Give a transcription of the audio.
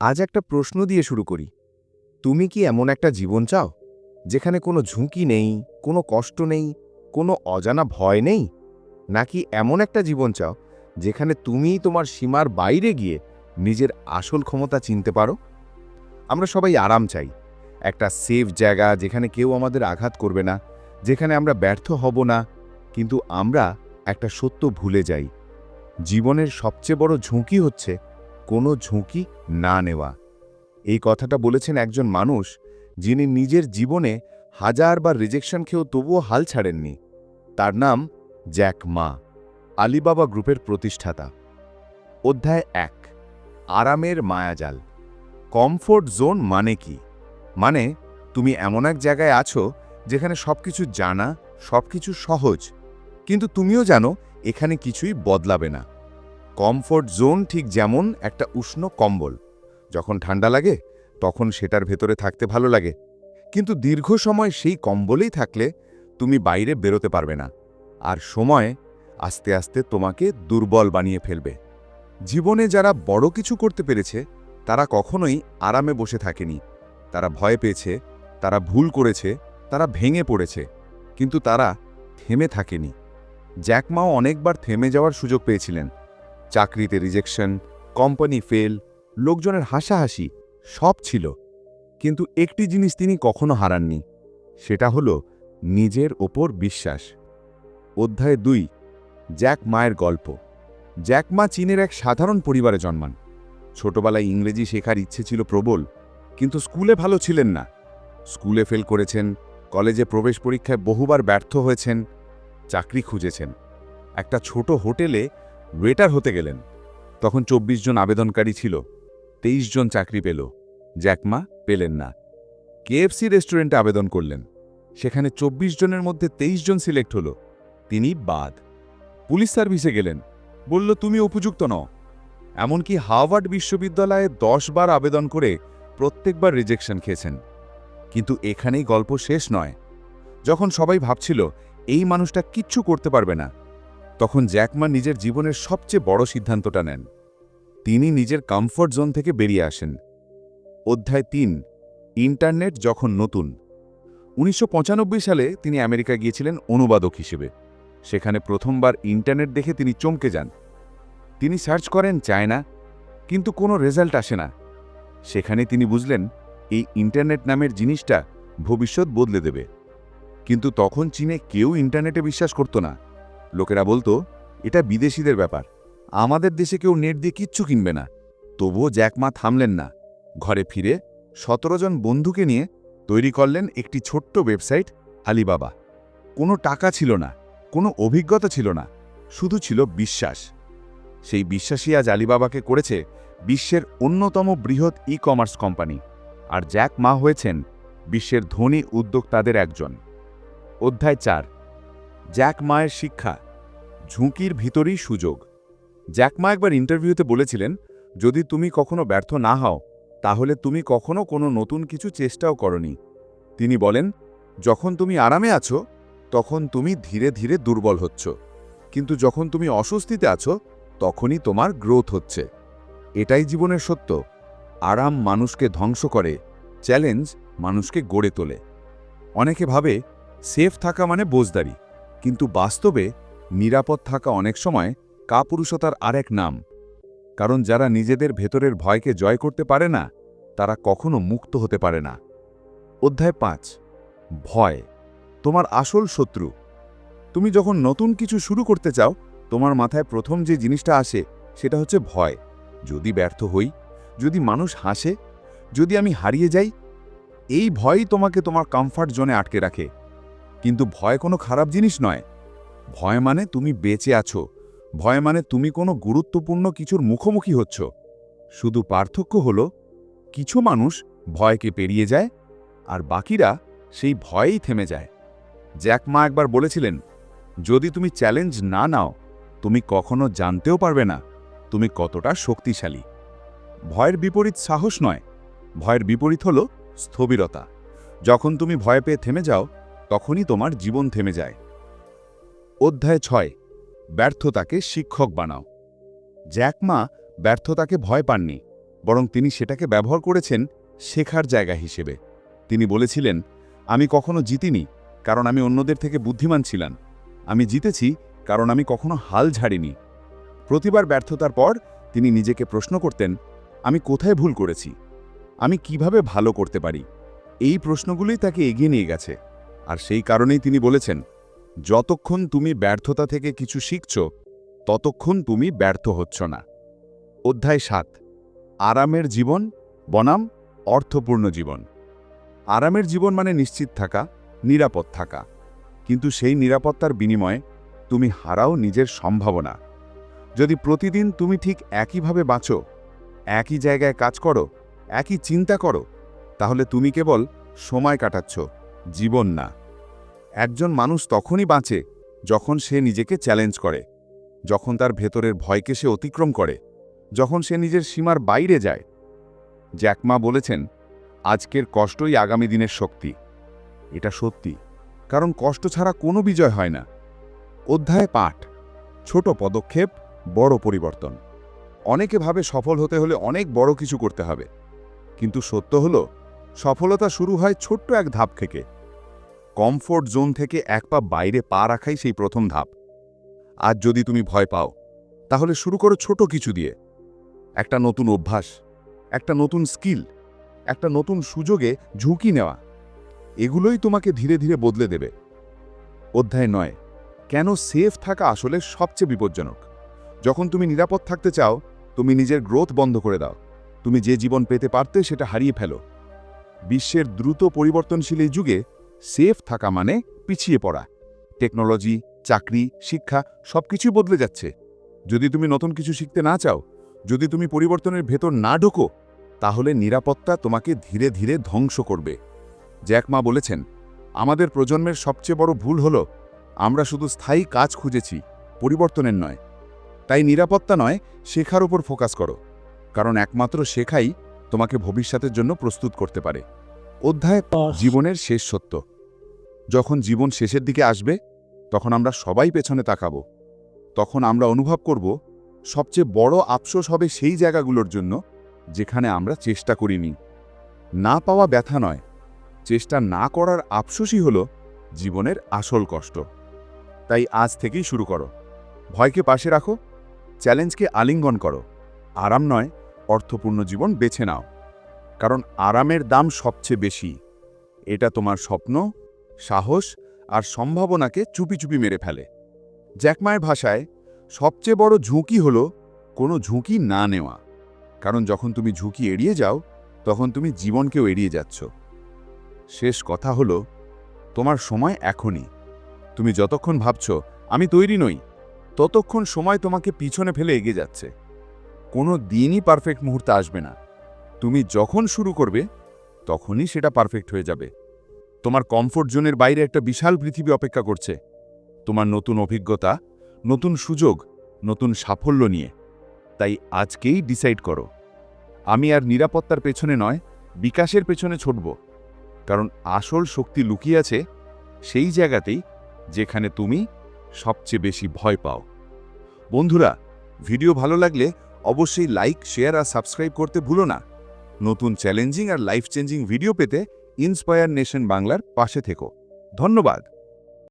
আজ একটা প্রশ্ন দিয়ে শুরু করি। তুমি কি এমন একটা জীবন চাও, যেখানে কোনো ঝুঁকি নেই, কোনো কষ্ট নেই, কোনো অজানা ভয় নেই? নাকি এমন একটা জীবন চাও, যেখানে তুমি তোমার সীমার বাইরে গিয়ে নিজের আসল ক্ষমতা চিনতে পারো? আমরা সবাই আরাম চাই। একটা সেফ জায়গা, যেখানে কেউ আমাদের আঘাত করবে না, যেখানে আমরা ব্যর্থ হব না, কিন্তু আমরা একটা সত্য ভুলে যাই। জীবনের সবচেয়ে বড় ঝুঁকি হচ্ছে কোনো ঝুঁকি না নেওয়া। এই কথাটা বলেছেন একজন মানুষ যিনি নিজের জীবনে হাজারবার রিজেকশন খেয়েও তবুও হাল ছাড়েননি। তার নাম জ্যাক মা, আলিবাবা গ্রুপের প্রতিষ্ঠাতা। অধ্যায় এক, আরামের মায়াজাল। কমফোর্ট জোন মানে কি? মানে তুমি এমন এক জায়গায় আছো যেখানে সবকিছু জানা, সবকিছু সহজ, কিন্তু তুমিও জানো এখানে কিছুই বদলাবে না। কমফোর্ট জোন ঠিক যেমন একটা উষ্ণ কম্বল। যখন ঠান্ডা লাগে, তখন সেটার ভেতরে থাকতে ভালো লাগে। কিন্তু দীর্ঘ সময় সেই কম্বলেই থাকলে তুমি বাইরে বেরোতে পারবে না। আর সময় আস্তে আস্তে তোমাকে দুর্বল বানিয়ে ফেলবে। জীবনে যারা বড় কিছু করতে পেরেছে, তারা কখনোই আরামে বসে থাকেনি। তারা ভয় পেয়েছে, তারা ভুল করেছে, তারা ভেঙে পড়েছে। কিন্তু তারা থেমে থাকেনি। জ্যাকমাও অনেকবার থেমে যাওয়ার সুযোগ পেয়েছিলেন। চাকরিতে রিজেকশন কোম্পানি ফেল লোকজনের হাসাহাসি, সব ছিল। কিন্তু একটি জিনিস তিনি কখনো হারাননি, সেটা হলো নিজের ওপর বিশ্বাস। অধ্যায় দুই, জ্যাক মায়ের গল্প। জ্যাক মা চীনের এক সাধারণ পরিবারে জন্মান। ছোটবেলায় ইংরেজি শেখার ইচ্ছে ছিল প্রবল, কিন্তু স্কুলে ভালো ছিলেন না। স্কুলে ফেল করেছেন, কলেজে প্রবেশ পরীক্ষায় বহুবার ব্যর্থ হয়েছেন, চাকরি খুঁজেছেন। একটা ছোট হোটেলে ওয়েটার হতে গেলেন। তখন চব্বিশ জন আবেদনকারী ছিল, তেইশ জন চাকরি পেল। জ্যাকমা পেলেন না। কেএফসি রেস্টুরেন্টে আবেদন করলেন। সেখানে চব্বিশ জনের মধ্যে তেইশ জন সিলেক্ট হলো। তিনি বাদ। পুলিশ সার্ভিসে গেলেন। বলল, তুমি উপযুক্ত নও। এমনকি হাওয়ার্ড বিশ্ববিদ্যালয়ে দশ বার আবেদন করে প্রত্যেকবার রিজেকশন খেয়েছেন। কিন্তু এখানেই গল্প শেষ নয়। যখন সবাই ভাবছিল, এই মানুষটা কিচ্ছু করতে পারবে না। তখন জ্যাকমা নিজের জীবনের সবচেয়ে বড় সিদ্ধান্তটা নেন। তিনি নিজের কমফোর্ট জোন থেকে বেরিয়ে আসেন। অধ্যায় তিন, ইন্টারনেট যখন নতুন। উনিশশো পঁচানব্বই সালে তিনি আমেরিকা গিয়েছিলেন অনুবাদক হিসেবে। সেখানে প্রথমবার ইন্টারনেট দেখে তিনি চমকে যান। তিনি সার্চ করেন চায়না, কিন্তু কোনো রেজাল্ট আসে না। সেখানে তিনি বুঝলেন, এই ইন্টারনেট নামের জিনিসটা ভবিষ্যৎ বদলে দেবে। কিন্তু তখন চীনে কেউ ইন্টারনেটে বিশ্বাস করত না। লোকেরা বলতো, এটা বিদেশিদের ব্যাপার। আমাদের দেশে কেউ নেট দিয়ে কিচ্ছু কিনবে না। তবুও জ্যাকমা থামলেন না। ঘরে ফিরে সতেরো জন বন্ধুকে নিয়ে তৈরি করলেন একটি ছোট্ট ওয়েবসাইট আলিবাবা কোনো টাকা ছিল না, কোনো অভিজ্ঞতা ছিল না, শুধু ছিল বিশ্বাস। সেই বিশ্বাসই আজ আলিবাবাকে করেছে বিশ্বের অন্যতম বৃহৎ ই কমার্স কোম্পানি। আর জ্যাক মা হয়েছেন বিশ্বের ধনী উদ্যোক্তাদের একজন। অধ্যায় চার জ্যাক মায়ের শিক্ষা, ঝুঁকির ভিতরেই সুযোগ। জ্যাক মা একবার ইন্টারভিউতে বলেছিলেন, যদি তুমি কখনো ব্যর্থ না হও, তাহলে তুমি কখনো কোনো নতুন কিছু চেষ্টাও করনি। তিনি বলেন, যখন তুমি আরামে আছো, তখন তুমি ধীরে ধীরে দুর্বল হচ্ছ। কিন্তু যখন তুমি অস্বস্তিতে আছো, তখনই তোমার গ্রোথ হচ্ছে। এটাই জীবনের সত্য। আরাম মানুষকে ধ্বংস করে, চ্যালেঞ্জ মানুষকে গড়ে তোলে। অনেকে ভাবে, সেফ থাকা মানে বোজদারি কিন্তু বাস্তবে নিরাপদ থাকা অনেক সময় কাপুরুষতার আরেক নাম। কারণ যারা নিজেদের ভেতরের ভয়কে জয় করতে পারে না, তারা কখনো মুক্ত হতে পারে না। অধ্যায় পাঁচ, ভয়, তোমার আসল শত্রু। তুমি যখন নতুন কিছু শুরু করতে চাও, তোমার মাথায় প্রথম যে জিনিসটা আসে, সেটা হচ্ছে ভয়। যদি ব্যর্থ হই, যদি মানুষ হাসে, যদি আমি হারিয়ে যাই, এই ভয়ই তোমাকে তোমার কমফর্ট জোনে আটকে রাখে। কিন্তু ভয় কোনো খারাপ জিনিস নয়। ভয় মানে তুমি বেঁচে আছো। ভয় মানে তুমি কোনো গুরুত্বপূর্ণ কিছুর মুখোমুখি হচ্ছ। শুধু পার্থক্য হল, কিছু মানুষ ভয়কে পেরিয়ে যায় আর বাকিরা সেই ভয়েই থেমে যায়। জ্যাক মা একবার বলেছিলেন, যদি তুমি চ্যালেঞ্জ না নাও, তুমি কখনো জানতেও পারবে না তুমি কতটা শক্তিশালী। ভয়ের বিপরীত সাহস নয়। ভয়ের বিপরীত হল স্থবিরতা। যখন তুমি ভয় পেয়ে থেমে যাও তখনই তোমার জীবন থেমে যায়। অধ্যায় ছয়, ব্যর্থতাকে শিক্ষক বানাও। জ্যাক মা ব্যর্থতাকে ভয় পাননি, বরং তিনি সেটাকে ব্যবহার করেছেন শেখার জায়গা হিসেবে। তিনি বলেছিলেন, আমি কখনো জিতিনি, কারণ আমি অন্যদের থেকে বুদ্ধিমান ছিলাম। আমি জিতেছি, কারণ আমি কখনো হাল ছাড়িনি। প্রতিবার ব্যর্থতার পর তিনি নিজেকে প্রশ্ন করতেন, আমি কোথায় ভুল করেছি? আমি কীভাবে ভালো করতে পারি? এই প্রশ্নগুলোই তাকে এগিয়ে নিয়ে গেছে। আর সেই কারণেই তিনি বলেছেন, যতক্ষণ তুমি ব্যর্থতা থেকে কিছু শিখছ, ততক্ষণ তুমি ব্যর্থ হচ্ছ না। অধ্যায় সাত, আরামের জীবন, বনাম, অর্থপূর্ণ জীবন। আরামের জীবন মানে নিশ্চিত থাকা, নিরাপদ থাকা। কিন্তু সেই নিরাপত্তার বিনিময়ে তুমি হারাও নিজের সম্ভাবনা। যদি প্রতিদিন তুমি ঠিক একইভাবে বাঁচো, একই জায়গায় কাজ করো, একই চিন্তা করো, তাহলে তুমি কেবল সময় কাটাচ্ছ, জীবন না। একজন মানুষ তখনই বাঁচে যখন সে নিজেকে চ্যালেঞ্জ করে, যখন তার ভেতরের ভয়কে সে অতিক্রম করে, যখন সে নিজের সীমার বাইরে যায়। জ্যাকমা বলেছেন, আজকের কষ্টই আগামী দিনের শক্তি। এটা সত্যি, কারণ কষ্ট ছাড়া কোনো বিজয় হয় না। অধ্যায় পাঠ, ছোট পদক্ষেপ, বড় পরিবর্তন। অনেকে ভাবে সফল হতে হলে অনেক বড় কিছু করতে হবে, কিন্তু সত্য হল, সফলতা শুরু হয় ছোট্ট এক ধাপ থেকে। কমফোর্ট জোন থেকে এক পা বাইরে পা রাখাই সেই প্রথম ধাপ। আজ যদি তুমি ভয় পাও, তাহলে শুরু করো ছোট কিছু দিয়ে। একটা নতুন অভ্যাস, একটা নতুন স্কিল, একটা নতুন সুযোগে ঝুঁকি নেওয়া, এগুলোই তোমাকে ধীরে ধীরে বদলে দেবে। অধ্যায় নয়, কেন সেফ থাকা আসলে সবচেয়ে বিপজ্জনক? যখন তুমি নিরাপদ থাকতে চাও, তুমি নিজের গ্রোথ বন্ধ করে দাও। তুমি যে জীবন পেতে পারতে সেটা হারিয়ে ফেলো। বিশ্বের দ্রুত পরিবর্তনশীল এই যুগে সেফ থাকা মানে পিছিয়ে পড়া। টেকনোলজি চাকরি শিক্ষা সবকিছুই বদলে যাচ্ছে। যদি তুমি নতুন কিছু শিখতে না চাও যদি তুমি পরিবর্তনের ভেতর না ঢোকো তাহলে নিরাপত্তা তোমাকে ধীরে ধীরে ধ্বংস করবে। জ্যাকমা বলেছেন আমাদের প্রজন্মের সবচেয়ে বড় ভুল হল আমরা শুধু স্থায়ী কাজ খুঁজেছি পরিবর্তনের নয়। তাই নিরাপত্তা নয় শেখার উপর ফোকাস করো। কারণ একমাত্র শেখাই তোমাকে ভবিষ্যতের জন্য প্রস্তুত করতে পারে। অধ্যায় জীবনের শেষ সত্য। যখন জীবন শেষের দিকে আসবে, তখন আমরা সবাই পেছনে তাকাবো। তখন আমরা অনুভব করব, সবচেয়ে বড় আফসোস হবে সেই জায়গাগুলোর জন্য যেখানে আমরা চেষ্টা করিনি। না পাওয়া ব্যথা নয়, চেষ্টা না করার আফসোসই হল জীবনের আসল কষ্ট। তাই আজ থেকেই শুরু করো। ভয়কে পাশে রাখো, চ্যালেঞ্জকে আলিঙ্গন করো। আরাম নয়, অর্থপূর্ণ জীবন বেছে নাও। কারণ আরামের দাম সবচেয়ে বেশি। এটা তোমার স্বপ্ন সাহস আর সম্ভাবনাকে চুপি চুপি মেরে ফেলে। জ্যাকমায়ের ভাষায়, সবচেয়ে বড় ঝুঁকি হল কোনো ঝুঁকি না নেওয়া। কারণ যখন তুমি ঝুঁকি এড়িয়ে যাও, তখন তুমি জীবনকেও এড়িয়ে যাচ্ছ। শেষ কথা হলো, তোমার সময় এখনই। তুমি যতক্ষণ ভাবছ, আমি তৈরি নই, ততক্ষণ সময় তোমাকে পিছনে ফেলে এগিয়ে যাচ্ছে। কোনো দিনই পারফেক্ট মুহূর্ত আসবে না। তুমি যখন শুরু করবে, তখনই সেটা পারফেক্ট হয়ে যাবে। তোমার কমফোর্ট জোনের বাইরে একটা বিশাল পৃথিবী অপেক্ষা করছে। তোমার নতুন অভিজ্ঞতা, নতুন সুযোগ, নতুন সাফল্য নিয়ে। তাই আজকেই ডিসাইড করো। আমি আর নিরাপত্তার পেছনে নয়, বিকাশের পেছনে ছুটব। কারণ আসল শক্তি লুকিয়ে আছে সেই জায়গাতেই যেখানে তুমি সবচেয়ে বেশি ভয় পাও। বন্ধুরা, ভিডিও ভালো লাগলে অবশ্যই লাইক শেয়ার আর সাবস্ক্রাইব করতে ভুলো না। নতুন চ্যালেঞ্জিং আর লাইফ চেঞ্জিং ভিডিও পেতে ইন্সপায়ার নেশন বাংলার পাশে থেকো। ধন্যবাদ।